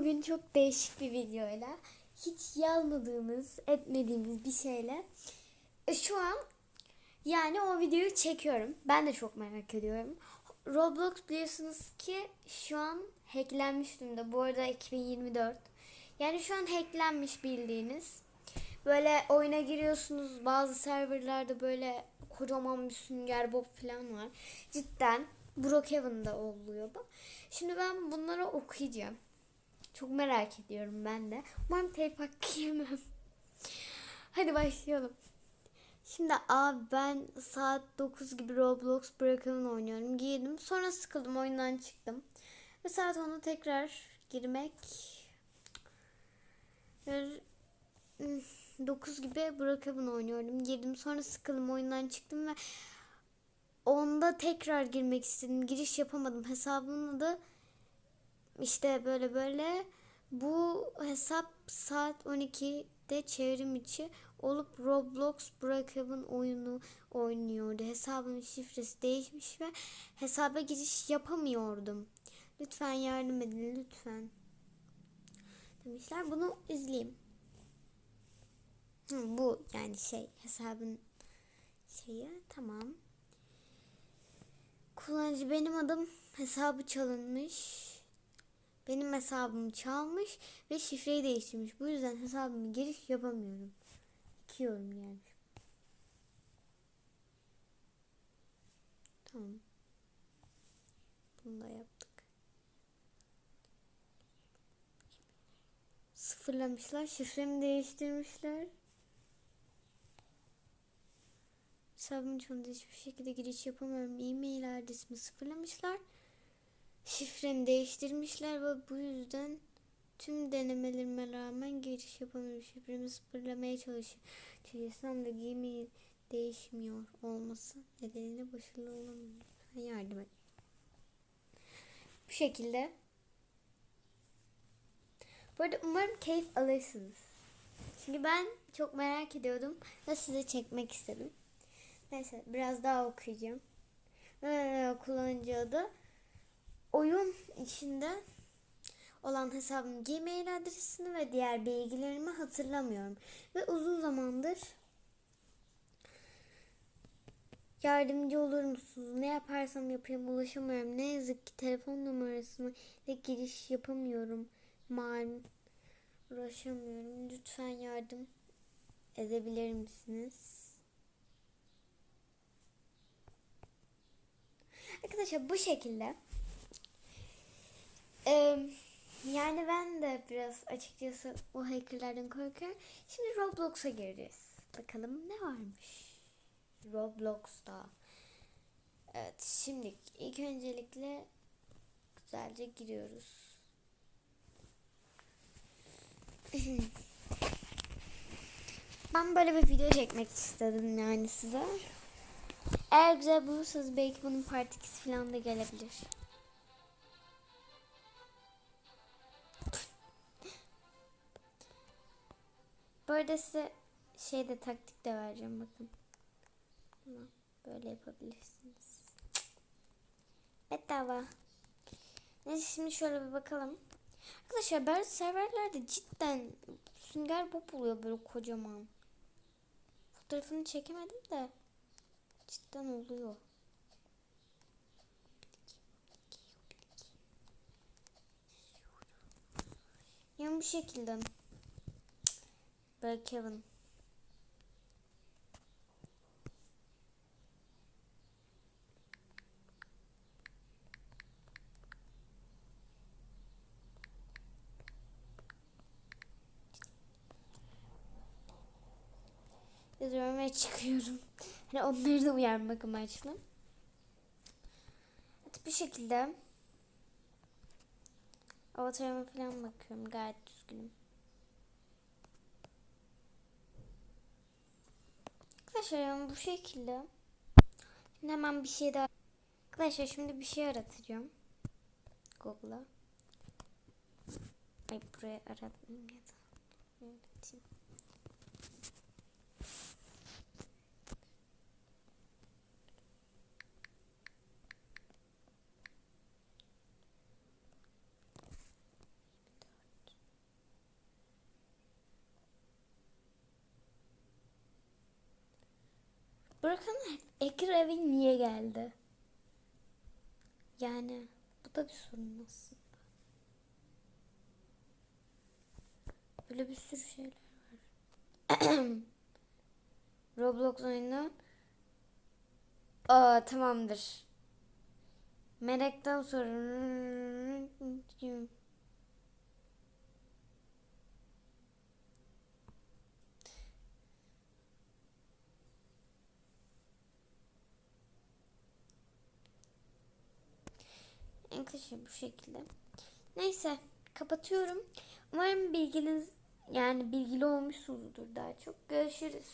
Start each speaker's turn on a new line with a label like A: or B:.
A: Bugün çok değişik bir videoyla, hiç yazmadığımız, etmediğimiz bir şeyle şu an yani o videoyu çekiyorum. Ben de çok merak ediyorum. Roblox biliyorsunuz ki şu an hacklenmiş durumda. Bu arada 2024. Yani şu an hacklenmiş bildiğiniz. Böyle oyuna giriyorsunuz. Bazı serverlarda böyle kocaman bir sünger bob falan var. Cidden Brookhaven'da oluyor bu. Şimdi ben bunları okuyacağım. Çok merak ediyorum ben de. Umarım telif hakkı yemem. Hadi başlayalım. Şimdi abi ben saat 9 gibi Roblox Brookhaven oynuyorum. Girdim. Sonra sıkıldım oyundan çıktım. Ve saat 10'da tekrar girmek 9 gibi Brookhaven oynuyorum. Girdim sonra sıkıldım oyundan çıktım ve onda tekrar girmek istedim. Giriş yapamadım. Hesabımın adı işte böyle böyle bu hesap saat 12'de çevrim içi olup Roblox Brookhaven oyunu oynuyordu. Hesabımın şifresi değişmiş ve hesaba giriş yapamıyordum. Lütfen yardım edin lütfen. Demişler. Bunu izleyeyim. Hı, bu yani şey hesabın şeyi tamam. Kullanıcı benim adım hesabı çalınmış. Benim hesabımı çalmış ve şifreyi değiştirmiş. Bu yüzden hesabımı giriş yapamıyorum. İki yorum gelmiş. Tamam. Bunu da yaptık. Sıfırlamışlar. Şifremi değiştirmişler. Hesabımın çoğunda hiçbir şekilde giriş yapamıyorum. E-mail adresimi sıfırlamışlar. Şifremi değiştirmişler ve bu yüzden tüm denemelerime rağmen giriş yapamıyorum. Şifremi sıfırlamaya çalışıyorum. Çalışsam da e-mail değişmiyor olması nedeniyle başarılı olamıyorum. Lütfen yardım et. Bu şekilde. Bu arada umarım keyif alırsınız. Çünkü ben çok merak ediyordum ve size çekmek istedim. Neyse biraz daha okuyacağım. Ee, kullanıcı adı oyun içinde olan hesabım Gmail adresini ve diğer bilgilerimi hatırlamıyorum. Ve uzun zamandır yardımcı olur musunuz? Ne yaparsam yapayım ulaşamıyorum. Ne yazık ki telefon numarasını ile giriş yapamıyorum. Malum uğraşamıyorum. Lütfen yardım edebilir misiniz? Arkadaşlar bu şekilde yani ben de biraz açıkçası o hackerlerden korkuyorum. Şimdi Roblox'a gireceğiz. Bakalım ne varmış Roblox'ta. Evet şimdi ilk öncelikle güzelce giriyoruz. ben böyle bir video çekmek istedim yani size. Eğer güzel bulursanız belki bunun part 2'si falan da gelebilir. Bu arada size şey de taktik de vereceğim bakın. Böyle yapabilirsiniz. Bedava. Neyse şimdi şöyle bir bakalım. Arkadaşlar bazı serverlerde cidden sünger bob oluyor böyle kocaman. Fotoğrafını çekemedim de cidden oluyor. Yani bu şekilde. Kevin. Yazıyorum ve çıkıyorum. Hani onları da uyarmak amaçlı. Evet bu şekilde. Avatarıma falan bakıyorum. Gayet düzgünüm. Arkadaşlar bu şekilde. Şimdi hemen bir şey daha. Arkadaşlar şimdi bir şey aratacağım. Google'a. Ay buraya aratmayayım ya da. Bırakın Ekir eve niye geldi? Yani bu da bir sorun aslında. Böyle bir sürü şeyler var. Roblox oyunu. Aa tamamdır. Melek'ten sonra Arkadaşlar bu şekilde. Neyse kapatıyorum. Umarım bilginiz yani bilgili olmuşsunuzdur daha çok. Görüşürüz.